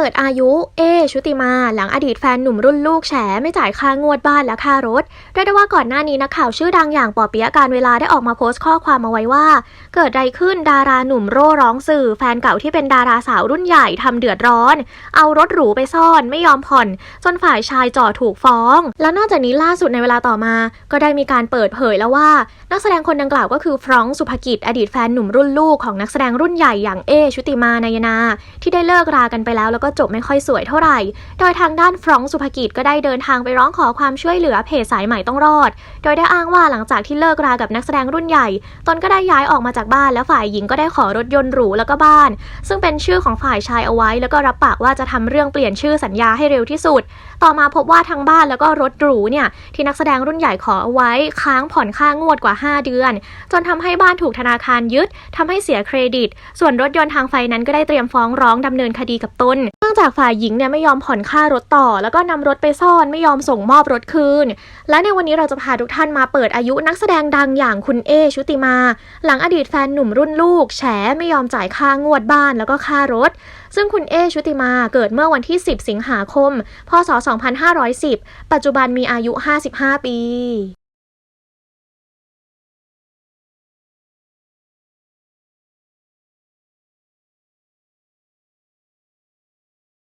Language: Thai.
ปิดอายุ เอ ชุติมา หลังอดีตแฟนหนุ่มรุ่นลูกแฉไม่จ่ายค่างวดบ้านและค่ารถเรียกได้ว่าก่อนหน้านี้นักข่าวชื่อดังอย่างปอเปียะการเวลาได้ออกมาโพสต์ข้อความเอาไว้ว่า เกิดอะไรขึ้นดาราหนุ่มโร่ร้องสื่อ แฟนเก่าที่เป็นดาราสาวรุ่นใหญ่ทำเดือดร้อน เอารถหรูไปซ่อนไม่ยอมผ่อน จนฝ่ายชายจ่อถูกฟ้อง แล้วนอกจากนี้ล่าสุดในเวลาต่อมา ก็ได้มีการเปิดเผยแล้วว่า นักแสดงคนดังกล่าวก็คือฟรองก์สุภกิจ อดีตแฟนหนุ่มรุ่นลูกของนักแสดงรุ่นใหญ่อย่างเอ ชุติมานายนา ที่ได้เลิกรากันไปแล้วแล้วก็จบไม่ค่อยสวยเท่าไหร่ โดยทางด้านฟรองสุภกิจก็ได้เดินทางไปร้องขอความช่วยเหลือเพจสายใหม่ต้องรอด โดยได้อ้างว่าหลังจากที่เลิกรากับนักแสดงรุ่นใหญ่ ตนก็ได้ย้ายออกมาจากบ้านแล้วฝ่ายหญิงก็ได้ขอรถยนต์หรูแล้วก็บ้าน ซึ่งเป็นชื่อของฝ่ายชายเอาไว้ แล้วก็รับปากว่าจะทำเรื่องเปลี่ยนชื่อสัญญาให้เร็วที่สุด ต่อมาพบว่าทั้งบ้านแล้วก็รถหรูเนี่ยที่นักแสดงรุ่นใหญ่ขอเอาไว้ค้างผ่อนค่างวดกว่า 5 เดือน จนทำให้บ้านถูกธนาคารยึดทำให้เสียเครดิต ส่วนรถยนต์ทางไฟนั้นก็ได้เตรียมฟ้องร้องดำเนินคดีกับตนเนื่องจากฝ่ายหญิงเนี่ยไม่ยอมผ่อนค่ารถต่อ แล้วก็นำรถไปซ่อนไม่ยอมส่งมอบรถคืน และในวันนี้เราจะพาทุกท่านมาเปิดอายุนักแสดงดังอย่างคุณเอชุติมา หลังอดีตแฟนหนุ่มรุ่นลูก แฉไม่ยอมจ่ายค่างวดบ้านแล้วก็ค่ารถ ซึ่งคุณเอชุติมาเกิดเมื่อวันที่ 10 สิงหาคม พศ 2510 ปัจจุบันมีอายุ 55 ปี